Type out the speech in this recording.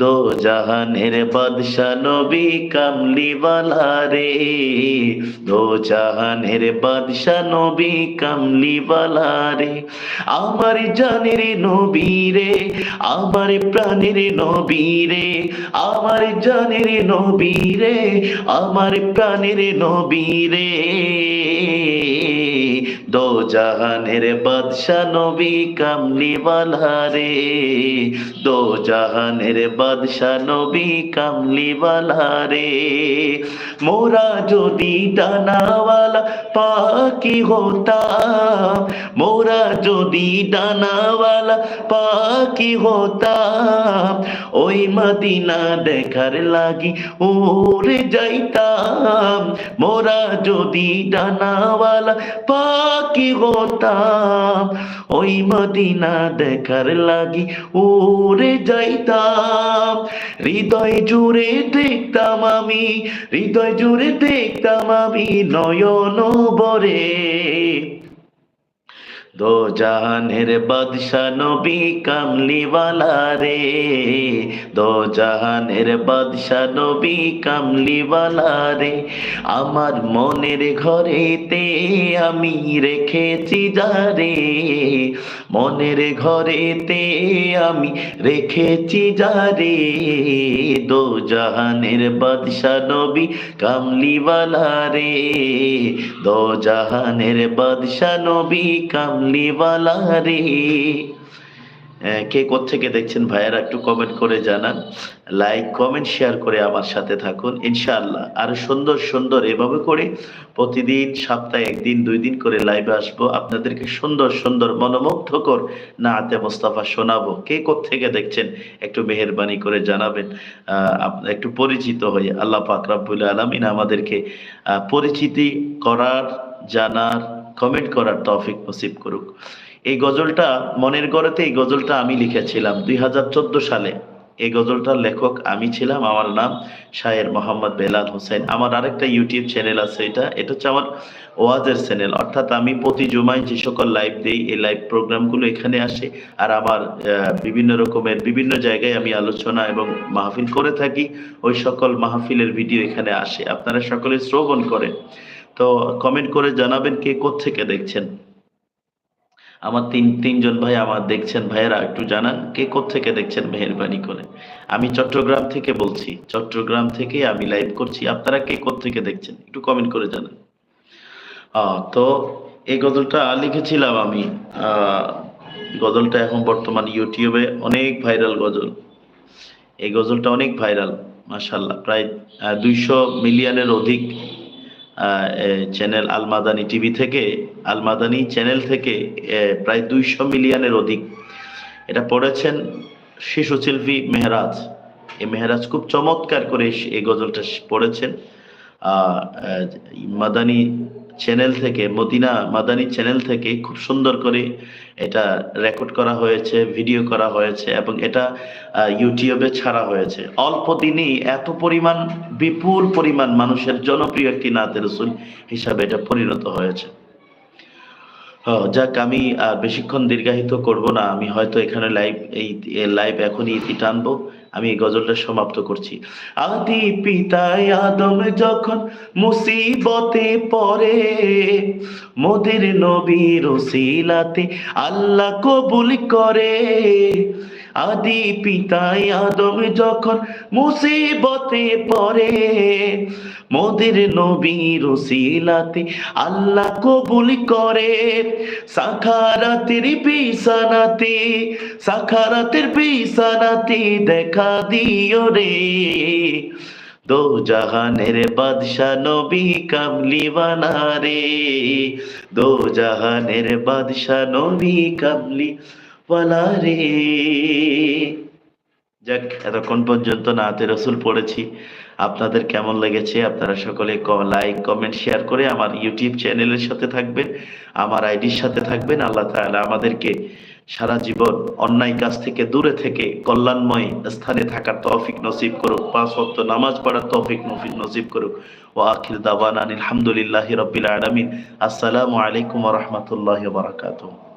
দো জাহানের বাদশা নবী কামলিওয়ালা রে। দো জাহানের বাদশা নবী কামলিওয়ালা রে। আমার জানের নবী রে, আমার প্রাণের নবী রে, আমার জানের নবী রে, আমার প্রাণের নবী রে। দো জাহানের বাদশা নবী কামলিওয়ালা রে দো জাহানের বাদশা নবী কামলিওয়ালা রে মোরা যদি ডানাওয়ালা পাখি হতাম, মোরা যদি ডানাওয়ালা পাখি হতাম, ওই মদিনা দেখার লাগি উড়ে যাইতাম। মোরা যদি ডানাওয়ালা পাখি হতাম ওই মদিনা দেখার লাগি ওরে যাইতাম। হৃদয় জুড়ে দেখতাম আমি, হৃদয় জুড়ে দেখতাম আমি নয়ন বরে দো জাহানের বাদশা নবী কামলিওয়ালা রে। দো জাহানের বাদশা নবী কামলিওয়ালা রে। আমার মনের ঘরেতে আমি রেখেছি যারে মনের ঘরেতে আমি রেখেছি যারে দো জাহানের বাদশা নবী কামলিওয়ালা রে। দো জাহানের বাদশা নবী কামলিওয়ালা রে। কে থেকে দেখছেন ভাইয়ারা, একটু কমেন্ট করে জানান। লাইক কমেন্ট শেয়ার করে আমার সাথে থাকুন, ইনশাআল্লাহ। আরও সুন্দর সুন্দর এভাবে করে প্রতিদিন, সপ্তাহে একদিন, দুই দিন করে লাইভে আসব। আপনাদেরকে সুন্দর সুন্দর, মনোমুগ্ধকর নাতে মোস্তাফা শোনাবো। কে থেকে দেখছেন, একটু মেহেরবানি করে জানাবেন। একটু পরিচিত হয়ে আল্লাহ পাক রাব্বুল আলামিন আমাদেরকে পরিচিতি করার, জানার কমেন্ট করার তৌফিক নসিব করুক। এই গজলটা, মনের গড়েতে এই গজলটা আমি লিখেছিলাম দুই হাজার চোদ্দ সালে। এই গজলটার লেখক আমি ছিলাম, আমার নাম শায়ের মোহাম্মদ বেলাল হোসেন। আমার আরেকটা ইউটিউব চ্যানেল আছে এটা এটা হচ্ছে আমার ওয়াজের চ্যানেল অর্থাৎ আমি প্রতি জুমায় যে সকল লাইভ দেই, এই লাইভ প্রোগ্রামগুলো এখানে আসে। আর আমার বিভিন্ন রকমের বিভিন্ন জায়গায় আমি আলোচনা এবং মাহফিল করে থাকি। ওই সকল মাহফিলের ভিডিও এখানে আসে। আপনারা সকলে শ্রবণ করেন। তো কমেন্ট করে জানাবেন কে থেকে দেখছেন। আমার তিন, তিনজন ভাই আমার দেখছেন, ভাইয়েরা একটু জানান, কে থেকে দেখছেন মেহরবানি করে। আমি চট্টগ্রাম থেকে বলছি, চট্টগ্রাম থেকে আমি লাইভ করছি, আপনারা কে থেকে দেখছেন? একটু কমেন্ট করে জানান। তো এই গজলটা লিখেছিলাম আমি গজলটা এখন বর্তমান ইউটিউবে অনেক ভাইরাল গজল। এই গজলটা অনেক ভাইরাল মাশাল্লাহ প্রায় দুইশো মিলিয়নের অধিক চ্যানেল আলমাদানি টিভি থেকে, আলমাদানি চ্যানেল থেকে প্রায় দুইশো মিলিয়নের অধিক। এটা পড়েছেন শিশু শিল্পী মেহরাজ। এই মেহরাজ খুব চমৎকার করে এই গজলটা পড়েছেন। মাদানী চ্যানেল থেকে, মদিনা মাদানি চ্যানেল থেকে খুব সুন্দর করে এটা রেকর্ড করা হয়েছে ভিডিও করা হয়েছে এবং এটা ইউটিউবে ছাড়া হয়েছে। অল্প দিনেই এত পরিমাণ, বিপুল পরিমাণ মানুষের জনপ্রিয় একটি নাতে রসুল হিসাবে এটা পরিণত হয়েছে। যাক, আমি বেশিক্ষণ দীর্ঘায়িত করব না। আমি হয়তো এখানে লাইভ এই লাইভ এখনই টানবো। আমি এই গজলটা সমাপ্ত করছি। আদি পিতায় আদম যখন মুসিবতে পরে মোদের নবীর ওসিলাতে আল্লাহ কবুল করে। আদি পিতায় আদম যখন মুসিবতে পড়ে, মোদের নবীর ওসিলাতে আল্লাহ কবুল করে। সাখারাতের সাখারাতের দেখা দিও রে। দো জাহানের বাদশা নবী কামলিওয়ালা রে। দো জাহানের বাদশা নবী কামলি যাক, এতক্ষণ পর্যন্ত নাতে রসুল পড়েছি। আপনাদের কেমন লেগেছে? আপনারা সকলে লাইক, কমেন্ট, শেয়ার করে আমার ইউটিউব চ্যানেলের সাথে থাকবেন, আমার আইডির সাথে থাকবেন। আল্লাহ তাআলা আমাদেরকে সারা জীবন অন্যায় কাজ থেকে দূরে থেকে কল্যাণময় স্থানে থাকার তৌফিক নসিব করুক, পাঁচ ওয়াক্ত নামাজ পড়ার তৌফিক নফিক নসিব করুক। ওয়া আখির দাওয়ানা আলহামদুলিল্লাহি রাব্বিল আলামিন। আসসালামু আলাইকুম রাহমাতুল্লাহি বারাকাতুহু।